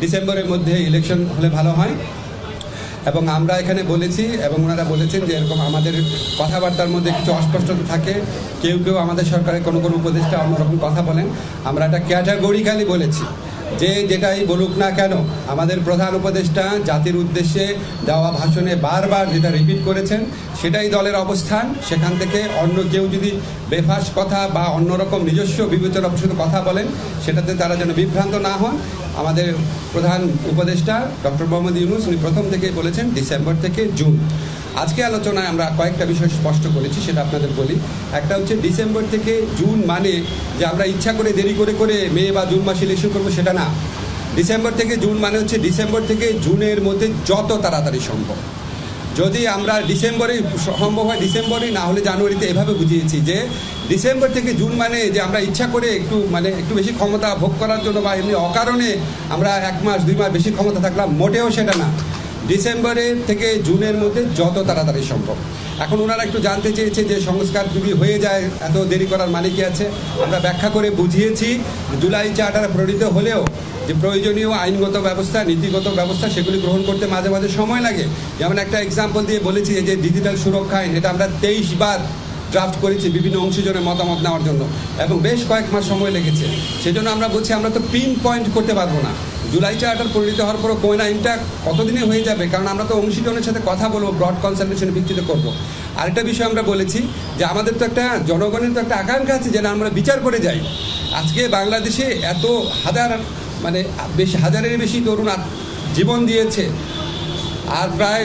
ডিসেম্বরের মধ্যে ইলেকশন হলে ভালো হয়। এবং আমরা এখানে বলেছি এবং ওনারা বলেছেন যে এরকম আমাদের কথাবার্তার মধ্যে কিছু অস্পষ্টতা থাকে। কেউ কেউ আমাদের সরকারের কোনো কোনো উপদেষ্টা অন্যরকম কথা বলেন। আমরা এটা ক্যাটাগরিক্যালি বলেছি। যে যেটাই বলুক না কেন, আমাদের প্রধান উপদেষ্টা জাতির উদ্দেশ্যে দেওয়া ভাষণে বারবার যেটা রিপিট করেছেন, সেটাই দলের অবস্থান। সেখান থেকে অন্য কেউ যদি বেফাস কথা বা অন্যরকম নিজস্ব বিবেচনা প্রসূত কথা বলেন, সেটাতে তারা যেন বিভ্রান্ত না হন। আমাদের প্রধান উপদেষ্টা ডক্টর মোহাম্মদ ইউনুস, উনি প্রথম থেকেই বলেছেন, ডিসেম্বর থেকে জুন। আজকে আলোচনায় আমরা কয়েকটা বিষয় স্পষ্ট করেছি, সেটা আপনাদের বলি। একটা হচ্ছে ডিসেম্বর থেকে জুন মানে যে আমরা ইচ্ছা করে দেরি করে করে মে বা জুন মাসে ইলেকশন করব, সেটা না। ডিসেম্বর থেকে জুন মানে হচ্ছে ডিসেম্বর থেকে জুনের মধ্যে যত তাড়াতাড়ি সম্ভব। যদি আমরা ডিসেম্বরে সম্ভব হয় ডিসেম্বরই, না হলে জানুয়ারিতে এভাবে বুঝিয়েছি যে ডিসেম্বর থেকে জুন মানে যে আমরা ইচ্ছা করে একটু মানে একটু বেশি ক্ষমতা ভোগ করার জন্য বা এমনি অকারণে আমরা এক মাস, দুই মাস বেশি ক্ষমতা থাকলাম, মোটেও সেটা না। ডিসেম্বরের থেকে জুনের মধ্যে যত তাড়াতাড়ি সম্ভব। এখন ওনারা একটু জানতে চেয়েছে যে সংস্কার যদি হয়ে যায়, এত দেরি করার মানে কি আছে? আমরা ব্যাখ্যা করে বুঝিয়েছি, জুলাই চার্টার প্রণীত হলেও যে প্রয়োজনীয় আইনগত ব্যবস্থা, নীতিগত ব্যবস্থা, সেগুলি গ্রহণ করতে মাঝে মাঝে সময় লাগে। যেমন একটা এক্সাম্পল দিয়ে বলেছি যে ডিজিটাল সুরক্ষা আইন, এটা আমরা তেইশ বার ড্রাফট করেছি বিভিন্ন অংশীজনের মতামত নেওয়ার জন্য। এবং বেশ কয়েক মাস সময় লেগেছে। সেজন্য আমরা বলছি আমরা তো পিন পয়েন্ট করতে পারব না। জুলাই চার্টার পরিণত হওয়ার পরও কোয়েনা আইনটা কতদিনে হয়ে যাবে? কারণ আমরা তো অংশীজনের সাথে কথা বলব ব্রড কনসালটেশনের ভিত্তিতে করব। আরেকটা বিষয় আমরা বলেছি যে আমাদের তো একটা জনগণের তো একটা আকাঙ্ক্ষা আছে যেন আমরা বিচার করে যাই। আজকে বাংলাদেশে এত হাজার মানে বেশি হাজারের বেশি তরুণ জীবন দিয়েছে। আর প্রায়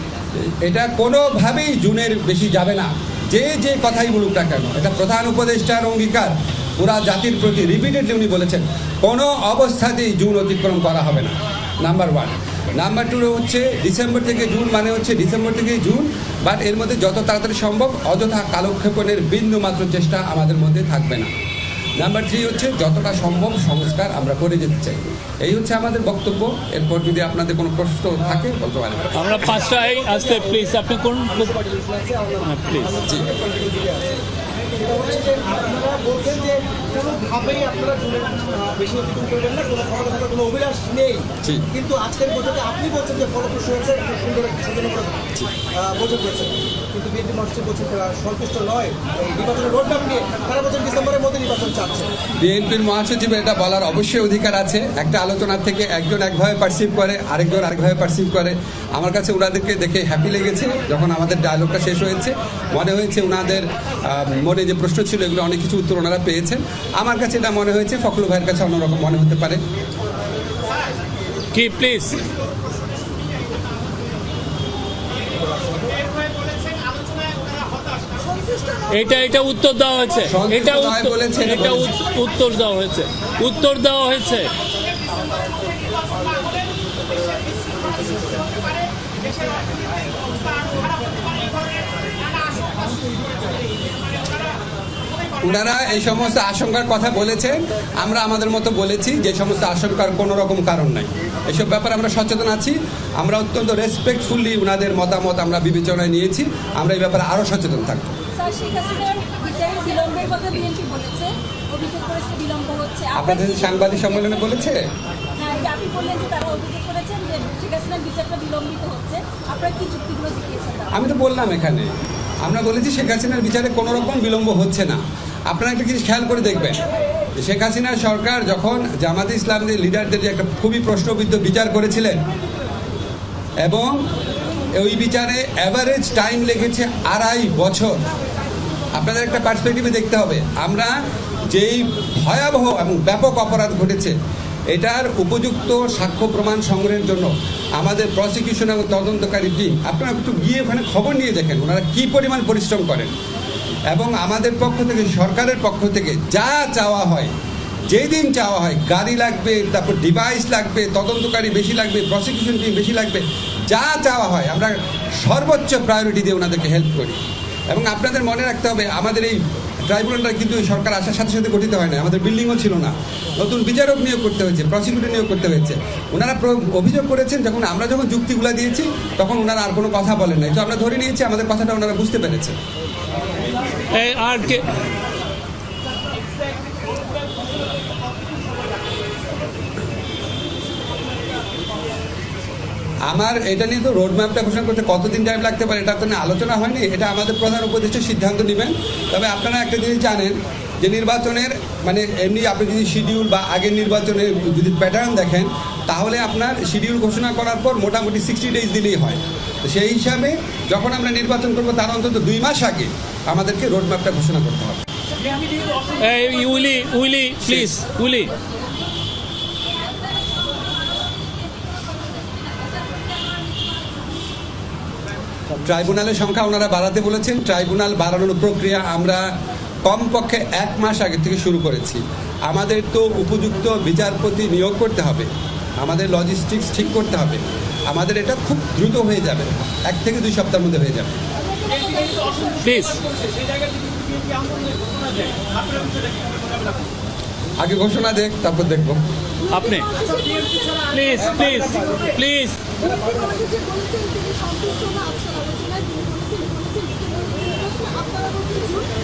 এটা কোনোভাবেই জুনের বেশি যাবে না। যে যে কথাই বলুক না কেন, এটা প্রধান উপদেষ্টার অঙ্গীকার, পুরা জাতির প্রতি রিপিটেডলি উনি বলেছেন, কোনো অবস্থাতেই জুন অতিক্রম করা হবে না। নাম্বার ওয়ান নাম্বার টু হচ্ছে ডিসেম্বর থেকে জুন মানে হচ্ছে ডিসেম্বর থেকে জুন বাট এর মধ্যে যত তাড়াতাড়ি সম্ভব অযথা কালক্ষেপণের বিন্দু মাত্র চেষ্টা আমাদের মধ্যে থাকবে না। নাম্বার থ্রি হচ্ছে যতটা সম্ভব সংস্কার আমরা করে যেতে চাই। এই হচ্ছে আমাদের বক্তব্য। এরপর যদি আপনাদের কোনো প্রশ্ন থাকে বলতে পারেন। আমরা পাঁচটায় আসতে প্লিজ আপনি কোন প্লিজ জি সেটা হচ্ছে যে আপনারা বলছেন যে কোনোভাবেই আপনারা বেশি অতিক্রম করবেন না কোনো ক্ষমতা থাকার কোনো অভিলাষ নেই। কিন্তু আজকের বৈঠকে আপনি বলছেন যে ফলপ্রসূ হয়েছে একটা সুন্দর একটা বৈঠক হয়েছে কিন্তু বিএনপি মহাসচিব বলছেন তারা সন্তুষ্ট নয়। নির্বাচনের রোডম্যাপ নিয়ে তারা বলছেন ডিসেম্বরের মধ্যে নির্বাচন চাচ্ছে। বিএনপির মহাসচিবের এটা বলার অবশ্যই অধিকার আছে। একটা আলোচনার থেকে একজন একভাবে পার্সিভ করে আরেকজন আরেকভাবে পারসিভ করে। আমার কাছে ওনাদেরকে দেখে হ্যাপি লেগেছে যখন আমাদের ডায়লগটা শেষ হয়েছে। মনে হয়েছে ওনাদের মনে যে প্রশ্ন ছিল এগুলো অনেক কিছু উত্তর ওনারা পেয়েছেন। আমার কাছে এটা মনে হয়েছে ফখরুল ভাইয়ের কাছে অন্যরকম মনে হতে পারে। কি প্লিজ এটা এটা উত্তর দেওয়া হয়েছে। এটা নয় উত্তর- বলেছেন, এটা উত্তর দেওয়া হয়েছে। উত্তর দেওয়া হয়েছে। ওনারা এই সমস্ত আশঙ্কার কথা বলেছেন। আমরা আমাদের মতো বলেছি যে সমস্ত আশঙ্কার কোনো রকম কারণ নাই। এসব ব্যাপারে আমরা সচেতন আছি। আমরা অত্যন্ত রেসপেক্টফুলি ওনাদের মতামত আমরা বিবেচনায় নিয়েছি। আমরা এই ব্যাপারে আরও সচেতন থাকব। আপনাদের সাংবাদিক সম্মেলনে বলেছে? হ্যাঁ? আমি তো বললাম এখানে। আমরা বলেছি শেখ হাসিনার বিচারে কোনো রকম বিলম্ব হচ্ছে না। আপনারা একটা জিনিস খেয়াল করে দেখবেন। শেখ হাসিনার সরকার যখন জামাতে ইসলামদের লিডারদের একটা খুবই প্রশ্নবিদ্ধ বিচার করেছিলেন, এবং ওই বিচারে অ্যাভারেজ টাইম লেগেছে আড়াই বছর। আপনাদের একটা পার্সপেক্টিভে দেখতে হবে। আমরা যেই ভয়াবহ এবং ব্যাপক অপরাধ ঘটেছে, এটার উপযুক্ত সাক্ষ্য প্রমাণ সংগ্রহের জন্য আমাদের প্রসিকিউশন এবং তদন্তকারী টিম আপনারা একটু গিয়ে ওখানে খবর নিয়ে দেখেন, ওনারা কী পরিমাণ পরিশ্রম করেন। এবং আমাদের পক্ষ থেকে, সরকারের পক্ষ থেকে যা চাওয়া হয় যেই দিন চাওয়া হয়, গাড়ি লাগবে, তারপর ডিভাইস লাগবে, তদন্তকারী বেশি লাগবে প্রসিকিউশন টিম বেশি লাগবে, যা চাওয়া হয়, আমরা সর্বোচ্চ প্রায়োরিটি দিয়ে ওনাদেরকে হেল্প করি। এবং আপনাদের মনে রাখতে হবে, আমাদের এই ট্রাইব্যুনালটা কিন্তু সরকার আসার সাথে সাথে গঠিত হয় না, আমাদের বিল্ডিংও ছিল না। নতুন বিচারক নিয়োগ করতে হয়েছে প্রসিকিউটর নিয়োগ করতে হয়েছে। ওনারা অভিযোগ করেছেন, যখন আমরা যখন যুক্তিগুলো দিয়েছি, তখন ওনারা আর কোনো কথা বলেন নাই। তো আমরা ধরে নিয়েছি, আমাদের কথাটা ওনারা বুঝতে পেরেছে। আর কে? আমার এটা নিয়ে তো রোড ম্যাপটা ঘোষণা করতে কতদিন টাইম লাগতে পারে এটা তো নিয়ে আলোচনা হয়নি, এটা আমাদের প্রধান উপদেষ্টা সিদ্ধান্ত নেবেন। তবে আপনারা একটা জিনিস জানেন, যে নির্বাচনের মানে এমনি আপনি যদি শিডিউল বা আগের নির্বাচনের যদি প্যাটার্ন দেখেন তাহলে আপনার শিডিউল ঘোষণা করার পর মোটামুটি সিক্সটি ডেজ দিলেই হয়। তো সেই হিসাবে যখন আমরা নির্বাচন করব তার অন্তত দুই মাস আগে আমাদেরকে রোড ম্যাপটা ঘোষণা করতে হবে। উইলি উইলি প্লিজ উইলি। ট্রাইব্যুনালের সংখ্যা ওনারা বাড়াতে বলেছেন। ট্রাইব্যুনাল বাড়ানোর প্রক্রিয়া আমরা কমপক্ষে এক মাস আগে থেকে শুরু করেছি। আমাদের তো উপযুক্ত বিচারপতি নিয়োগ করতে হবে। আমাদের লজিস্টিক্স ঠিক করতে হবে। আমাদের এটা খুব দ্রুত হয়ে যাবে। এক থেকে দুই সপ্তাহের মধ্যে হয়ে যাবে। প্লিজ আগে ঘোষণা দেখ তারপর দেখব। আপনি। প্লিজ প্লিজ প্লিজ আপনারা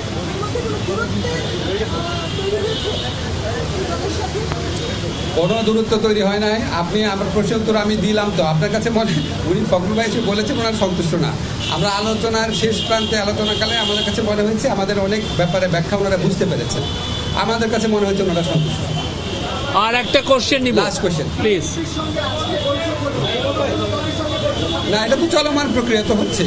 কোনো দূরত্ব তৈরি হয় নাই। আপনি আমার প্রশ্নের উত্তর আমি দিলাম তো। আপনার কাছে মনে উনি ফখরুল ভাই এসে বলেছেন ওনার সন্তুষ্ট না। আমরা আলোচনার শেষ প্রান্তে আলোচনাকালে আমাদের কাছে মনে হয়েছে আমাদের অনেক ব্যাপারে ব্যাখ্যা ওনারা বুঝতে পেরেছেন। আমাদের কাছে মনে হয়েছে ওনারা সন্তুষ্ট। আর একটা কোশ্চেন নিব। লাস্ট কোশ্চেন প্লিজ না এটা তো চলমান প্রক্রিয়া তো হচ্ছে।